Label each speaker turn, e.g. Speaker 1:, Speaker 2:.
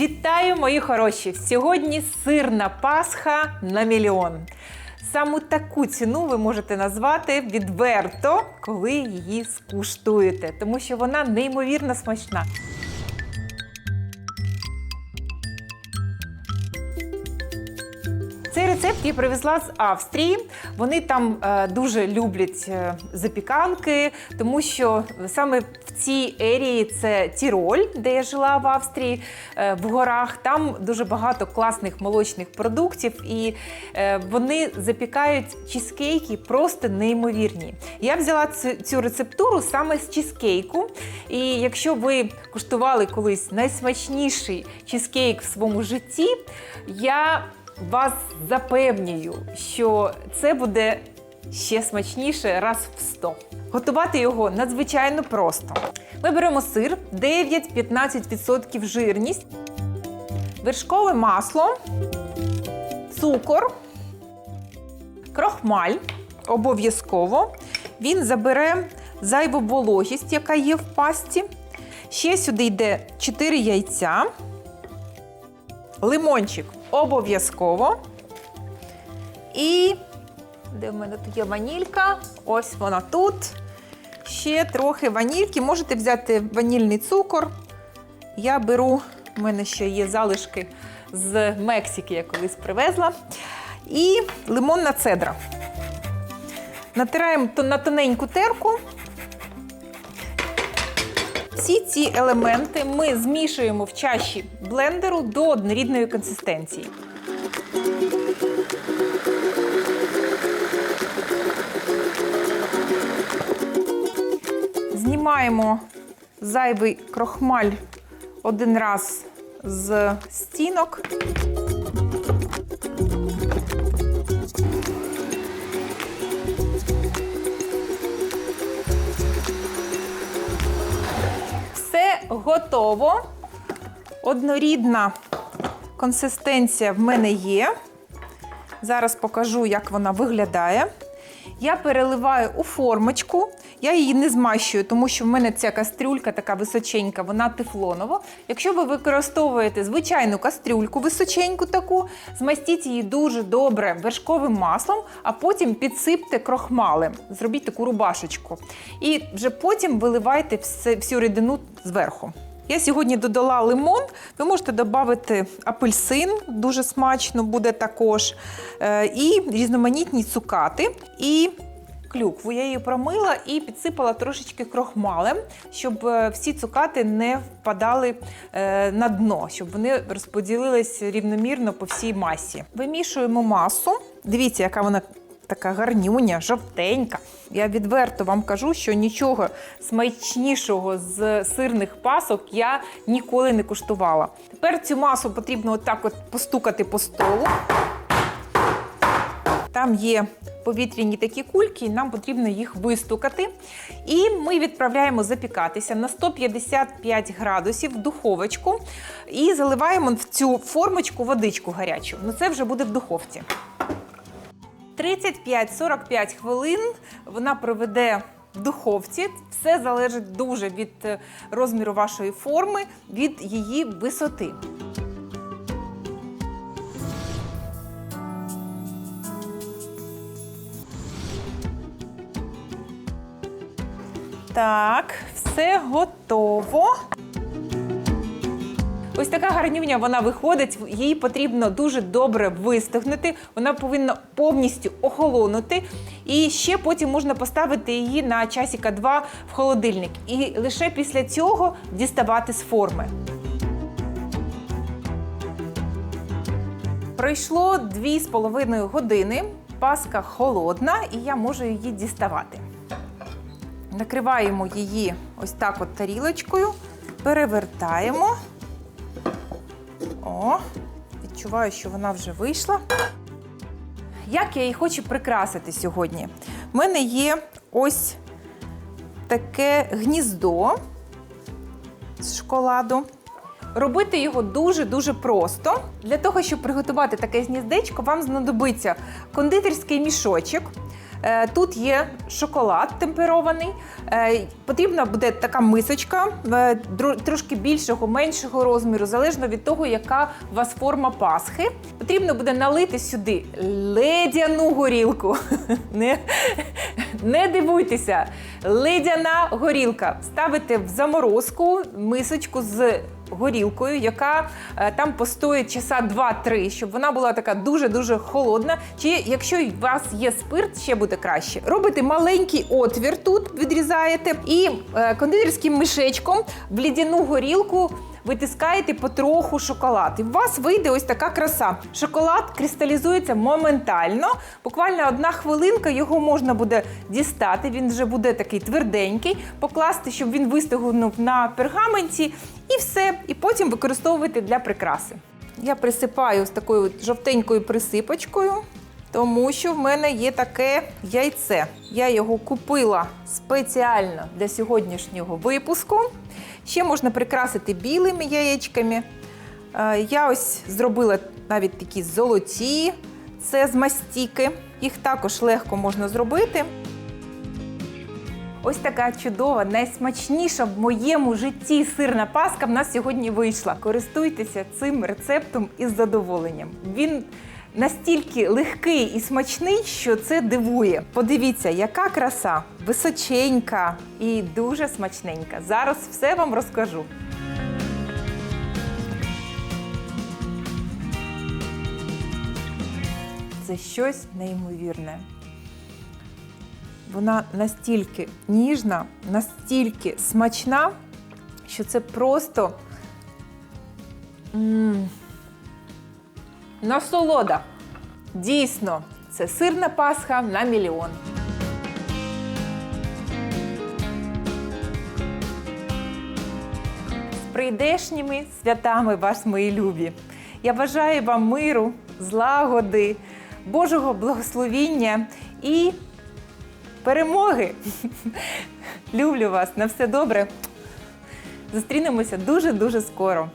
Speaker 1: Вітаю, мої хороші! Сьогодні сирна Пасха на мільйон. Саме таку ціну ви можете назвати відверто, коли її скуштуєте, тому що вона неймовірно смачна. Рецепт я привезла з Австрії. Вони там е, дуже люблять е, запіканки, тому що саме в цій ерії це Тіроль, де я жила в Австрії, е, в горах. Там дуже багато класних молочних продуктів, і вони запікають чізкейки просто неймовірні. Я взяла цю рецептуру саме з чізкейку. І якщо ви куштували колись найсмачніший чізкейк в своєму житті, я вас запевнюю, що це буде ще смачніше раз в 100. Готувати його надзвичайно просто. Ми беремо сир 9-15% жирність, вершкове масло, цукор, крохмаль обов'язково. Він забере зайву вологість, яка є в пасті. Ще сюди йде 4 яйця. Лимончик обов'язково. І де в мене тут є ванілька? Ось вона тут. Ще трохи ванільки. Можете взяти ванільний цукор. Я беру, в мене ще є залишки з Мексики, я колись привезла. І лимонна цедра. Натираємо на тоненьку терку. Всі ці елементи ми змішуємо в чаші блендеру до однорідної консистенції. Знімаємо зайвий крохмаль один раз з стінок. Готово. Однорідна консистенція в мене є. Зараз покажу, як вона виглядає. Я переливаю у формочку. Я її не змащую, тому що в мене ця кастрюлька така височенька, вона тефлонова. Якщо ви використовуєте звичайну кастрюльку височеньку таку, змастіть її дуже добре вершковим маслом, а потім підсипте крохмалем. Зробіть таку рубашечку. І вже потім виливайте всю рідину зверху. Я сьогодні додала лимон. Ви можете додати апельсин, дуже смачно буде також. Е, І різноманітні цукати. І клюкву я її промила і підсипала трошечки крохмалем, щоб е, всі цукати не впадали е, на дно, щоб вони розподілились рівномірно по всій масі. Вимішуємо масу. Дивіться, яка вона така гарнюня, жовтенька. Я відверто вам кажу, що нічого смачнішого з сирних пасок я ніколи не куштувала. Тепер цю масу потрібно отак от постукати по столу. Там є повітряні такі кульки, і нам потрібно їх вистукати. І ми відправляємо запікатися на 155 градусів в духовочку і заливаємо в цю формочку водичку гарячу. Ну це вже буде в духовці. 35-45 хвилин вона проведе в духовці. Все залежить дуже від е, розміру вашої форми, від її висоти. Так, все готово. Ось така гарнюня вона виходить. Її потрібно дуже добре вистигнути. Вона повинна повністю охолонути. І ще потім можна поставити її на часика 2 в холодильник. І лише після цього діставати з форми. Пройшло 2,5 години. Паска холодна, і я можу її діставати. Накриваємо її ось так от тарілочкою, перевертаємо. О, відчуваю, що вона вже вийшла. Як я її хочу прикрасити сьогодні? У мене є ось таке гніздо з шоколаду. Робити його дуже-дуже просто. Для того, щоб приготувати таке гніздечко, вам знадобиться кондитерський мішочок, Е, Тут є шоколад темперований. Е, Потрібна буде така мисочка е, трошки більшого, меншого розміру, залежно від того, яка у вас форма пасхи. Потрібно буде налити сюди ледяну горілку. Не, не дивуйтеся, ледяна горілка. Ставите в заморозку мисочку з горілкою, яка е, там постоїть часа 2-3, щоб вона була така дуже-дуже холодна. Чи якщо у вас є спирт, ще буде краще. Робите маленький отвір тут, відрізаєте, і е, кондитерським мішечком в лідяну горілку. Витискаєте потроху шоколад, і у вас вийде ось така краса. Шоколад кристалізується моментально. Буквально одна хвилинка його можна буде дістати. Він вже буде такий тверденький, покласти, щоб він вистигнув на пергаменті, і все. І потім використовувати для прикраси. Я присипаю з такою жовтенькою присипочкою, тому що в мене є таке яйце. Я його купила спеціально для сьогоднішнього випуску. Ще можна прикрасити білими яєчками. Е, Я ось зробила навіть такі золоті, це з мастіки. Їх також легко можна зробити. Ось така чудова, найсмачніша в моєму житті сирна паска в нас сьогодні вийшла. Користуйтеся цим рецептом із задоволенням. Він настільки легкий і смачний, що це дивує. Подивіться, яка краса, височенька і дуже смачненька. Зараз все вам розкажу. Це щось неймовірне. Вона настільки ніжна, настільки смачна, що це просто м, насолода. Дійсно, це сирна пасха на мільйон. З прийдешніми святами вас, мої любі. Я бажаю вам миру, злагоди, Божого благословіння і перемоги. Люблю вас на все добре. Зустрінемося дуже-дуже скоро.